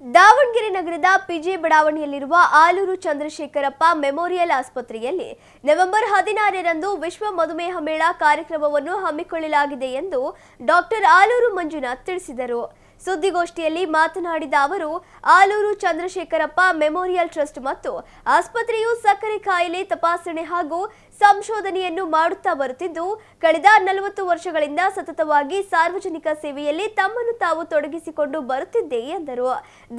ದಾವಣಗೆರೆ ನಗರದ ಪಿಜೆ ಬಡಾವಣೆಯಲ್ಲಿರುವ ಆಲೂರು ಚಂದ್ರಶೇಖರಪ್ಪ ಮೆಮೋರಿಯಲ್ ಆಸ್ಪತ್ರೆಯಲ್ಲಿ ನವೆಂಬರ್ ಹದಿನಾರರಂದು ವಿಶ್ವ ಮಧುಮೇಹ ಮೇಳ ಕಾರ್ಯಕ್ರಮವನ್ನು ಹಮ್ಮಿಕೊಳ್ಳಲಾಗಿದೆ ಎಂದು ಡಾಕ್ಟರ್ ಆಲೂರು ಮಂಜುನಾಥ್ ತಿಳಿಸಿದರು. ಸುದ್ದಿಗೋಷ್ಠಿಯಲ್ಲಿ ಮಾತನಾಡಿದ ಅವರು, ಆಲೂರು ಚಂದ್ರಶೇಖರಪ್ಪ ಮೆಮೋರಿಯಲ್ ಟ್ರಸ್ಟ್ ಮತ್ತು ಆಸ್ಪತ್ರೆಯು ಸಕ್ಕರೆ ಕಾಯಿಲೆ ತಪಾಸಣೆ ಹಾಗೂ ಸಂಶೋಧನೆಯನ್ನು ಮಾಡುತ್ತಾ ಬರುತ್ತಿದ್ದು, ಕಳೆದ ನಲವತ್ತು ವರ್ಷಗಳಿಂದ ಸತತವಾಗಿ ಸಾರ್ವಜನಿಕ ಸೇವೆಯಲ್ಲಿ ತಮ್ಮನ್ನು ತಾವು ತೊಡಗಿಸಿಕೊಂಡು ಬರುತ್ತಿದ್ದೆ ಎಂದರು.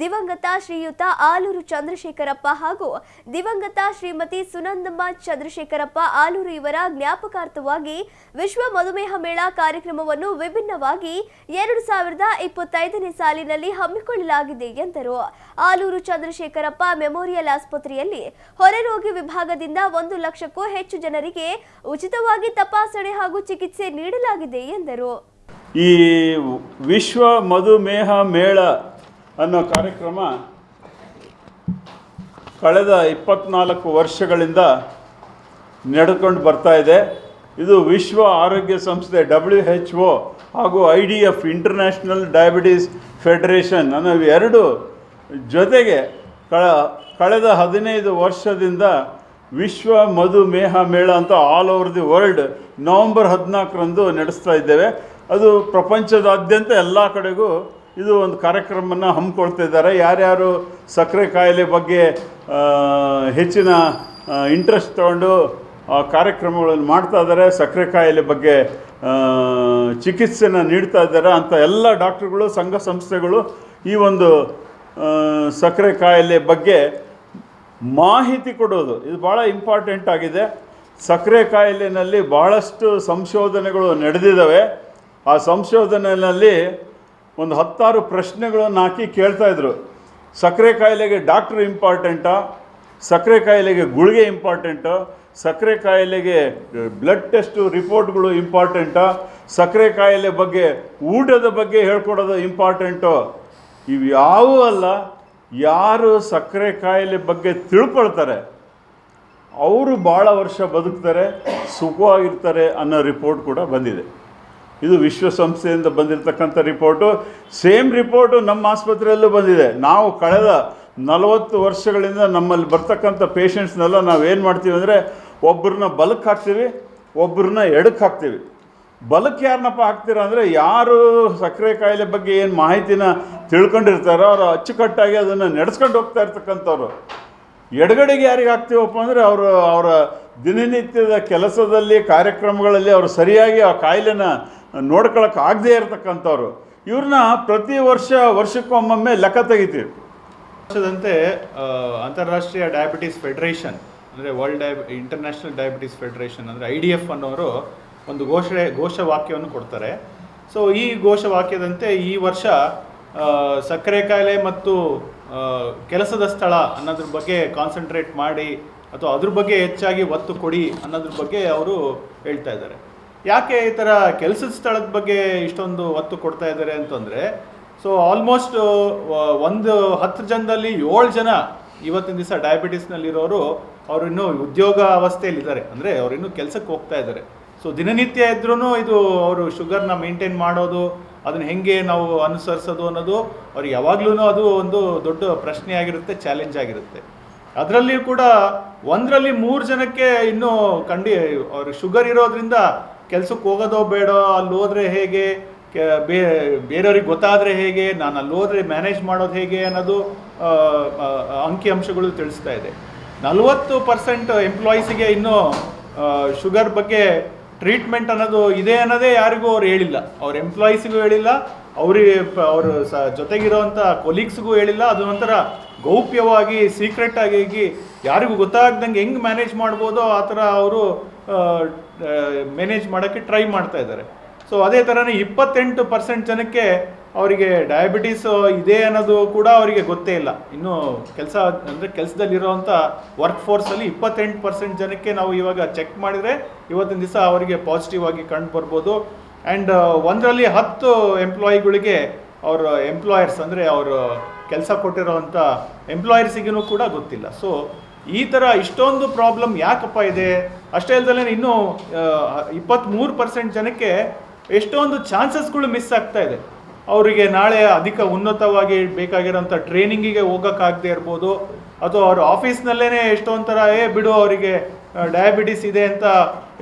ದಿವಂಗತ ಶ್ರೀಯುತ ಆಲೂರು ಚಂದ್ರಶೇಖರಪ್ಪ ಹಾಗೂ ದಿವಂಗತ ಶ್ರೀಮತಿ ಸುನಂದಮ್ಮ ಚಂದ್ರಶೇಖರಪ್ಪ ಆಲೂರು ಇವರ ಜ್ಞಾಪಕಾರ್ಥವಾಗಿ ವಿಶ್ವ ಮಧುಮೇಹ ಮೇಳ ಕಾರ್ಯಕ್ರಮವನ್ನು ವಿಭಿನ್ನವಾಗಿ ಎರಡು ಸಾವಿರದ ಇಪ್ಪತ್ತೈದನೇ ಸಾಲಿನಲ್ಲಿ ಹಮ್ಮಿಕೊಳ್ಳಲಾಗಿದೆ ಎಂದರು. ಆಲೂರು ಚಂದ್ರಶೇಖರಪ್ಪ ಮೆಮೋರಿಯಲ್ ಆಸ್ಪತ್ರೆಯಲ್ಲಿ ಹೊರರೋಗಿ ವಿಭಾಗದಿಂದ ಒಂದು ಲಕ್ಷಕ್ಕೂ ಹೆಚ್ಚು ಜನರಿಗೆ ಉಚಿತವಾಗಿ ತಪಾಸಣೆ ಹಾಗೂ ಚಿಕಿತ್ಸೆ ನೀಡಲಾಗಿದೆ ಎಂದರು. ಈ ವಿಶ್ವ ಮಧುಮೇಹ ಮೇಳ ಅನ್ನೋ ಕಾರ್ಯಕ್ರಮ ಕಳೆದ ಇಪ್ಪತ್ನಾಲ್ಕು ವರ್ಷಗಳಿಂದ ನಡೆದುಕೊಂಡು ಬರ್ತಾ ಇದೆ. ಇದು ವಿಶ್ವ ಆರೋಗ್ಯ ಸಂಸ್ಥೆ ಡಬ್ಲ್ಯೂ ಎಚ್ ಒ ಹಾಗೂ I D F International Diabetes Federation ಅನ್ನೋ ಎರಡು ಜೊತೆಗೆ ಕಳ, ಕಳೆದ ಹದಿನೈದು ವರ್ಷದಿಂದ ವಿಶ್ವ ಮಧುಮೇಹ ಮೇಳ ಅಂತ all over the world November ಹದಿನಾಲ್ಕರಂದು ನಡೆಸ್ತಾ ಇದ್ದೇವೆ. ಅದು ಪ್ರಪಂಚದಾದ್ಯಂತ ಎಲ್ಲ ಕಡೆಗೂ ಇದು ಒಂದು ಕಾರ್ಯಕ್ರಮನ ಹಮ್ಮಿಕೊಳ್ತಾ ಇದ್ದಾರೆ. ಯಾರ್ಯಾರು ಸಕ್ಕರೆ ಕಾಯಿಲೆ ಬಗ್ಗೆ ಹೆಚ್ಚಿನ ಇಂಟ್ರೆಸ್ಟ್ ತಗೊಂಡು ಕಾರ್ಯಕ್ರಮಗಳನ್ನು ಮಾಡ್ತಾ ಇದ್ದಾರೆ, ಸಕ್ಕರೆ ಕಾಯಿಲೆ ಬಗ್ಗೆ ಚಿಕಿತ್ಸೆನ ನೀಡ್ತಾ ಇದ್ದಾರೆ ಅಂಥ ಎಲ್ಲ ಡಾಕ್ಟ್ರುಗಳು, ಸಂಘ ಸಂಸ್ಥೆಗಳು ಈ ಒಂದು ಸಕ್ಕರೆ ಕಾಯಿಲೆ ಬಗ್ಗೆ ಮಾಹಿತಿ ಕೊಡೋದು. ಇದು ಭಾಳ ಇಂಪಾರ್ಟೆಂಟ್ ಆಗಿದೆ. ಸಕ್ಕರೆ ಕಾಯಿಲೆನಲ್ಲಿ ಭಾಳಷ್ಟು ಸಂಶೋಧನೆಗಳು ನಡೆದಿದ್ದಾವೆ. ಆ ಸಂಶೋಧನೆಯಲ್ಲಿ ಒಂದು ಹತ್ತಾರು ಪ್ರಶ್ನೆಗಳನ್ನು ಹಾಕಿ ಕೇಳ್ತಾಯಿದ್ರು ಸಕ್ಕರೆ ಕಾಯಿಲೆಗೆ ಡಾಕ್ಟ್ರು ಇಂಪಾರ್ಟೆಂಟಾ? ಸಕ್ಕರೆ ಕಾಯಿಲೆಗೆ ಗುಳಿಗೆ ಇಂಪಾರ್ಟೆಂಟು ಸಕ್ಕರೆ ಕಾಯಿಲೆಗೆ ಬ್ಲಡ್ ಟೆಸ್ಟು ರಿಪೋರ್ಟ್ಗಳು ಇಂಪಾರ್ಟೆಂಟು ಸಕ್ಕರೆ ಕಾಯಿಲೆ ಬಗ್ಗೆ, ಊಟದ ಬಗ್ಗೆ ಹೇಳ್ಕೊಡೋದು ಇಂಪಾರ್ಟೆಂಟು ಇವು ಯಾವೂ ಅಲ್ಲ, ಯಾರು ಸಕ್ಕರೆ ಕಾಯಿಲೆ ಬಗ್ಗೆ ತಿಳ್ಕೊಳ್ತಾರೆ, ಅವರು ಭಾಳ ವರ್ಷ ಬದುಕ್ತಾರೆ, ಸುಖವಾಗಿರ್ತಾರೆ ಅನ್ನೋ ರಿಪೋರ್ಟ್ ಕೂಡ ಬಂದಿದೆ. ಇದು ವಿಶ್ವಸಂಸ್ಥೆಯಿಂದ ಬಂದಿರತಕ್ಕಂಥ ರಿಪೋರ್ಟು ಸೇಮ್ ರಿಪೋರ್ಟು ನಮ್ಮ ಆಸ್ಪತ್ರೆಯಲ್ಲೂ ಬಂದಿದೆ. ನಾವು ಕಳೆದ ನಲವತ್ತು ವರ್ಷಗಳಿಂದ ನಮ್ಮಲ್ಲಿ ಬರ್ತಕ್ಕಂಥ ಪೇಷಂಟ್ಸ್ನೆಲ್ಲ ನಾವು ಏನು ಮಾಡ್ತೀವಿ ಅಂದರೆ ಒಬ್ಬರನ್ನ ಬಲಕ್ಕೆ ಹಾಕ್ತೀವಿ ಒಬ್ಬರನ್ನ ಎಡಕ್ಕೆ ಹಾಕ್ತೀವಿ. ಬಲಕ್ಕೆ ಯಾರನ್ನಪ್ಪ ಹಾಕ್ತೀರ ಅಂದರೆ ಯಾರು ಸಕ್ಕರೆ ಕಾಯಿಲೆ ಬಗ್ಗೆ ಏನು ಮಾಹಿತಿನ ತಿಳ್ಕೊಂಡಿರ್ತಾರೋ ಅವರು ಅಚ್ಚುಕಟ್ಟಾಗಿ ಅದನ್ನು ನಡೆಸ್ಕೊಂಡು ಹೋಗ್ತಾ ಇರ್ತಕ್ಕಂಥವ್ರು. ಎಡಗಡೆಗೆ ಯಾರಿಗೆ ಹಾಕ್ತೀವಪ್ಪ ಅಂದರೆ ಅವರು ಅವರ ದಿನನಿತ್ಯದ ಕೆಲಸದಲ್ಲಿ, ಕಾರ್ಯಕ್ರಮಗಳಲ್ಲಿ ಅವರು ಸರಿಯಾಗಿ ಆ ಕಾಯಿಲೆನ ನೋಡ್ಕೊಳಕ್ಕೆ ಆಗದೇ ಇರತಕ್ಕಂಥವ್ರು. ಇವ್ರನ್ನ ಪ್ರತಿ ವರ್ಷ ವರ್ಷಕ್ಕೊಮ್ಮೊಮ್ಮೆ ಲೆಕ್ಕ ತೆಗಿತೀವಿ. ವರ್ಷದಂತೆ ಅಂತಾರಾಷ್ಟ್ರೀಯ ಡಯಾಬಿಟೀಸ್ ಫೆಡರೇಷನ್ ಅಂದರೆ world diabetes International Diabetes Federation ಅಂದರೆ ಐ ಡಿ ಎಫ್ ಅನ್ನೋರು ಒಂದು ಘೋಷಣೆ, ಘೋಷವಾಕ್ಯವನ್ನು ಕೊಡ್ತಾರೆ. ಸೊ ಈ ಘೋಷವಾಕ್ಯದಂತೆ ಈ ವರ್ಷ ಸಕ್ಕರೆ ಕಾಯಿಲೆ ಮತ್ತು ಕೆಲಸದ ಸ್ಥಳ ಅನ್ನೋದ್ರ ಬಗ್ಗೆ ಕಾನ್ಸಂಟ್ರೇಟ್ ಮಾಡಿ, ಅಥವಾ ಅದ್ರ ಬಗ್ಗೆ ಹೆಚ್ಚಾಗಿ ಒತ್ತು ಕೊಡಿ ಅನ್ನೋದ್ರ ಬಗ್ಗೆ ಅವರು ಹೇಳ್ತಾ ಇದ್ದಾರೆ. ಯಾಕೆ ಈ ಥರ ಕೆಲಸದ ಸ್ಥಳದ ಬಗ್ಗೆ ಇಷ್ಟೊಂದು ಒತ್ತು ಕೊಡ್ತಾ ಇದ್ದಾರೆ ಅಂತಂದರೆ ಸೊ ಆಲ್ಮೋಸ್ಟ್ ಒಂದು ಹತ್ತು ಜನದಲ್ಲಿ ಏಳು ಜನ ಇವತ್ತಿನ ದಿವಸ ಡಯಾಬಿಟಿಸ್ನಲ್ಲಿರೋರು ಅವರು ಇನ್ನೂ ಉದ್ಯೋಗ ಅವಸ್ಥೆಯಲ್ಲಿದ್ದಾರೆ. ಅಂದರೆ ಅವರು ಇನ್ನೂ ಕೆಲಸಕ್ಕೆ ಹೋಗ್ತಾ ಇದ್ದಾರೆ. ಸೊ ದಿನನಿತ್ಯ ಇದ್ರೂ ಇದು ಅವರು ಶುಗರ್ನ ಮೇಂಟೈನ್ ಮಾಡೋದು, ಅದನ್ನು ಹೆಂಗೆ ನಾವು ಅನುಸರಿಸೋದು ಅನ್ನೋದು ಅವ್ರು ಯಾವಾಗಲೂ ಅದು ಒಂದು ದೊಡ್ಡ ಪ್ರಶ್ನೆ ಆಗಿರುತ್ತೆ ಚಾಲೆಂಜ್ ಆಗಿರುತ್ತೆ. ಅದರಲ್ಲಿ ಕೂಡ ಒಂದರಲ್ಲಿ ಮೂರು ಜನಕ್ಕೆ ಇನ್ನೂ ಕಂಡಿ ಅವ್ರಿಗೆ ಶುಗರ್ ಇರೋದ್ರಿಂದ ಕೆಲಸಕ್ಕೆ ಹೋಗೋದೋ ಬೇಡೋ, ಅಲ್ಲಿ ಹೋದರೆ ಹೇಗೆ ಬೇ, ಬೇರೆಯವ್ರಿಗೆ ಗೊತ್ತಾದರೆ ಹೇಗೆ, ನಾನು ಅಲ್ಲಿ ಹೋದರೆ ಮ್ಯಾನೇಜ್ ಮಾಡೋದು ಹೇಗೆ ಅನ್ನೋದು ಅಂಕಿ ಅಂಶಗಳು ತಿಳಿಸ್ತಾ ಇದೆ. ನಲವತ್ತು ಪರ್ಸೆಂಟ್ ಎಂಪ್ಲಾಯೀಸಿಗೆ ಇನ್ನೂ ಶುಗರ್ ಬಗ್ಗೆ ಟ್ರೀಟ್ಮೆಂಟ್ ಅನ್ನೋದು ಇದೆ ಅನ್ನೋದೇ ಯಾರಿಗೂ ಅವ್ರು ಹೇಳಿಲ್ಲ. ಅವ್ರ ಎಂಪ್ಲಾಯೀಸಿಗೂ ಹೇಳಿಲ್ಲ ಅವ್ರಿಗೆ ಅವ್ರ ಸ ಜೊತೆಗಿರೋವಂಥ ಕೊಲೀಗ್ಸ್ಗೂ ಹೇಳಿಲ್ಲ. ಅದು ಒಂಥರ ಗೌಪ್ಯವಾಗಿ ಸೀಕ್ರೆಟ್ ಆಗಿ ಯಾರಿಗೂ ಗೊತ್ತಾಗ್ದಂಗೆ ಹೆಂಗೆ ಮ್ಯಾನೇಜ್ ಮಾಡ್ಬೋದೋ ಆ ಥರ ಅವರು ಮ್ಯಾನೇಜ್ ಮಾಡೋಕ್ಕೆ ಟ್ರೈ ಮಾಡ್ತಾ ಇದ್ದಾರೆ. ಸೊ ಅದೇ ಥರನೇ ಇಪ್ಪತ್ತೆಂಟು ಪರ್ಸೆಂಟ್ ಜನಕ್ಕೆ ಅವರಿಗೆ ಡಯಾಬಿಟೀಸ್ ಇದೆ ಅನ್ನೋದು ಕೂಡ ಅವರಿಗೆ ಗೊತ್ತೇ ಇಲ್ಲ. ಇನ್ನು ಕೆಲಸ, ಅಂದರೆ ಕೆಲಸದಲ್ಲಿರೋವಂಥ ವರ್ಕ್ ಫೋರ್ಸಲ್ಲಿ ಇಪ್ಪತ್ತೆಂಟು ಪರ್ಸೆಂಟ್ ಜನಕ್ಕೆ ನಾವು ಇವಾಗ ಚೆಕ್ ಮಾಡಿದರೆ ಇವತ್ತಿನ ದಿವಸ ಅವರಿಗೆ ಪಾಸಿಟಿವ್ ಆಗಿ ಕಂಡು ಬರ್ಬೋದು. ಆ್ಯಂಡ್ ಒಂದರಲ್ಲಿ ಹತ್ತು ಎಂಪ್ಲಾಯಿಗಳಿಗೆ ಅವರ ಎಂಪ್ಲಾಯರ್ಸ್ ಅಂದರೆ ಅವರು ಕೆಲಸ ಕೊಟ್ಟಿರೋವಂಥ ಎಂಪ್ಲಾಯರ್ಸಿಗೂ ಕೂಡ ಗೊತ್ತಿಲ್ಲ. ಸೊ ಈ ಥರ ಇಷ್ಟೊಂದು ಪ್ರಾಬ್ಲಮ್ ಯಾಕಪ್ಪ ಇದೆ? ಅಷ್ಟೇ ಅಲ್ಲದೆ ಇನ್ನೂ ಇಪ್ಪತ್ತ್ಮೂರು ಪರ್ಸೆಂಟ್ ಜನಕ್ಕೆ ಎಷ್ಟೊಂದು ಚಾನ್ಸಸ್ಗಳು ಮಿಸ್ ಆಗ್ತಾ ಇದೆ. ಅವರಿಗೆ ನಾಳೆ ಅಧಿಕ ಉನ್ನತವಾಗಿ ಬೇಕಾಗಿರೋಂಥ ಟ್ರೈನಿಂಗಿಗೆ ಹೋಗೋಕ್ಕಾಗದೇ ಇರ್ಬೋದು, ಅಥವಾ ಅವ್ರ ಆಫೀಸ್ನಲ್ಲೇ ಎಷ್ಟೊಂಥರ, ಏ, ಬಿಡು, ಅವರಿಗೆ ಡಯಾಬಿಟಿಸ್ ಇದೆ ಅಂತ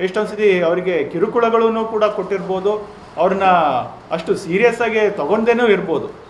ಎಷ್ಟೊಂದು ಸತಿ ಅವರಿಗೆ ಕಿರುಕುಳಗಳನ್ನು ಕೂಡ ಕೊಟ್ಟಿರ್ಬೋದು. ಅವ್ರನ್ನ ಅಷ್ಟು ಸೀರಿಯಸ್ ಆಗಿ ತಗೊಂಡೇನೂ ಇರ್ಬೋದು.